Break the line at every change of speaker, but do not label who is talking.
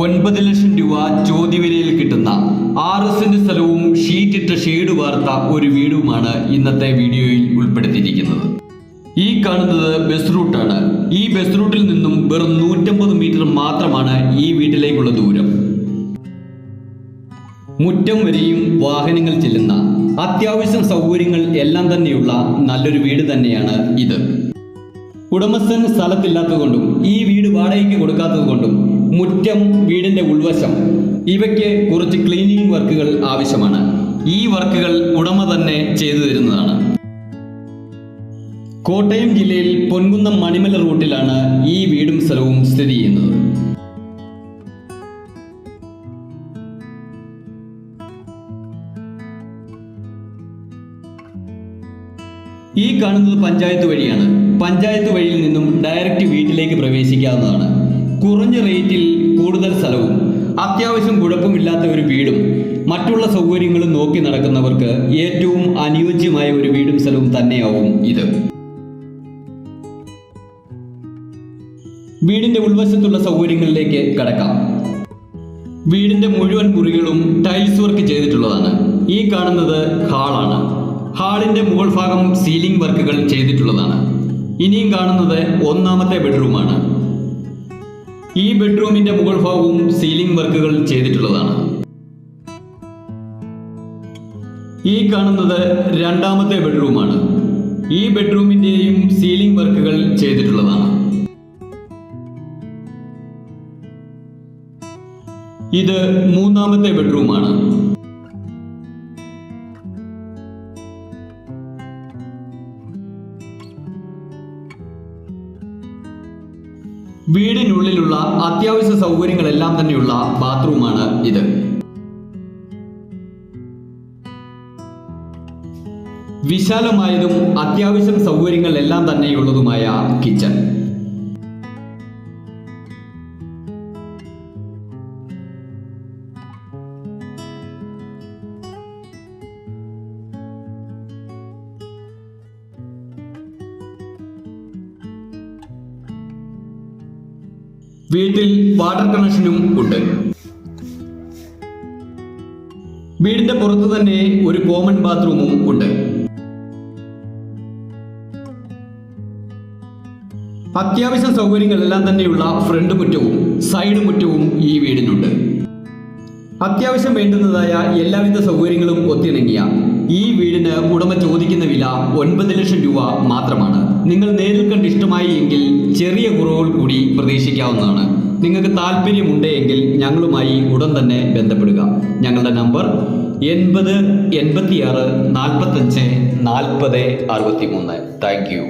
ഒൻപത് ലക്ഷം രൂപ ചോദ്യവിലയിൽ കിട്ടുന്ന ആറ് സെന്റ് സ്ഥലവും ഷീറ്റിട്ട ഷെയ്ഡ് വാർത്ത ഒരു വീടുമാണ് ഇന്നത്തെ വീഡിയോയിൽ ഉൾപ്പെടുത്തിയിരിക്കുന്നത്. ഈ കാണുന്നത് ബസ് റൂട്ടാണ്. ഈ ബസ് റൂട്ടിൽ നിന്നും വെറും നൂറ്റമ്പത് മീറ്റർ മാത്രമാണ് ഈ വീട്ടിലേക്കുള്ള ദൂരം. മുറ്റം വരെയും വാഹനങ്ങൾ ചെല്ലുന്ന അത്യാവശ്യം സൗകര്യങ്ങൾ എല്ലാം തന്നെയുള്ള നല്ലൊരു വീട് തന്നെയാണ് ഇത്. ഉടമസ്ഥൻ സ്ഥലത്തില്ലാത്തതുകൊണ്ടും ഈ വീട് വാടകയ്ക്ക് കൊടുക്കാത്തതുകൊണ്ടും മുറ്റം വീടിന്റെ ഉൾവശം. ഇവയ്ക്ക് കുറച്ച് ക്ലീനിങ് വർക്കുകൾ ആവശ്യമാണ്. ഈ വർക്കുകൾ ഉടമ തന്നെ ചെയ്തു തരുന്നതാണ്. കോട്ടയം ജില്ലയിൽ പൊൻകുന്നം മണിമല റൂട്ടിലാണ് ഈ വീടും സ്ഥലവും സ്ഥിതി ചെയ്യുന്നത്. ഈ കാണുന്നത് പഞ്ചായത്ത് വഴിയാണ്. പഞ്ചായത്ത് വഴിയിൽ നിന്നും ഡയറക്റ്റ് വീട്ടിലേക്ക് പ്രവേശിക്കാവുന്നതാണ്. കുറഞ്ഞ റേറ്റിൽ കൂടുതൽ സ്ഥലവും അത്യാവശ്യം കുഴപ്പമില്ലാത്ത ഒരു വീടും മറ്റുള്ള സൗകര്യങ്ങളും നോക്കി നടക്കുന്നവർക്ക് ഏറ്റവും അനുയോജ്യമായ ഒരു വീടും സ്ഥലവും തന്നെയാവും ഇത്. വീടിന്റെ ഉൾവശത്തുള്ള സൗകര്യങ്ങളിലേക്ക് കടക്കാം. വീടിന്റെ മുഴുവൻ മുറികളും ടൈൽസ് വർക്ക് ചെയ്തിട്ടുള്ളതാണ്. ഈ കാണുന്നത് ഹാളാണ്. ഹാളിന്റെ മുകൾ ഭാഗം സീലിംഗ് വർക്കുകൾ ചെയ്തിട്ടുള്ളതാണ്. ഇനിയും കാണുന്നത് ഒന്നാമത്തെ ബെഡ്റൂമാണ്. ഈ ബെഡ്റൂമിന്റെ മുകൾ ഭാഗവും സീലിംഗ് വർക്കുകൾ ചെയ്തിട്ടുള്ളതാണ്. ഈ കാണുന്നത് രണ്ടാമത്തെ ബെഡ്റൂമാണ്. ഈ ബെഡ്റൂമിന്റെയും സീലിംഗ് വർക്കുകൾ ചെയ്തിട്ടുള്ളതാണ്. ഇത് മൂന്നാമത്തെ ബെഡ്റൂമാണ്. വീടിനുള്ളിലുള്ള അത്യാവശ്യ സൗകര്യങ്ങളെല്ലാം തന്നെയുള്ള ബാത്റൂമാണ് ഇത്. വിശാലമായതും അത്യാവശ്യം സൗകര്യങ്ങളെല്ലാം തന്നെയുള്ളതുമായ കിച്ചൺ. വീട്ടിൽ വാട്ടർ കണക്ഷനും ഉണ്ട്. വീടിന്റെ പുറത്ത് തന്നെ ഒരു കോമൺ ബാത്റൂമും ഉണ്ട്. അത്യാവശ്യ സൗകര്യങ്ങളെല്ലാം തന്നെയുള്ള ഫ്രണ്ട് മുറ്റവും സൈഡ് മുറ്റവും ഈ വീടിനുണ്ട്. അത്യാവശ്യം വേണ്ടുന്നതായ എല്ലാവിധ സൗകര്യങ്ങളും ഒത്തിണങ്ങിയ ഈ വീടിന് ഉടമ ചോദിക്കുന്ന വില ഒൻപത് ലക്ഷം രൂപ മാത്രമാണ്. നിങ്ങൾ നേരിൽ കണ്ട് ഇഷ്ടമായി എങ്കിൽ ചെറിയ കുറവുകൾ കൂടി പ്രതീക്ഷിക്കാവുന്നതാണ്. നിങ്ങൾക്ക് താല്പര്യമുണ്ട് എങ്കിൽ ഞങ്ങളുമായി ഉടൻ തന്നെ ബന്ധപ്പെടുക. ഞങ്ങളുടെ നമ്പർ എൺപത് എൺപത്തിയാറ് നാൽപ്പത്തഞ്ച് നാൽപ്പത് അറുപത്തി മൂന്ന് താങ്ക് യു.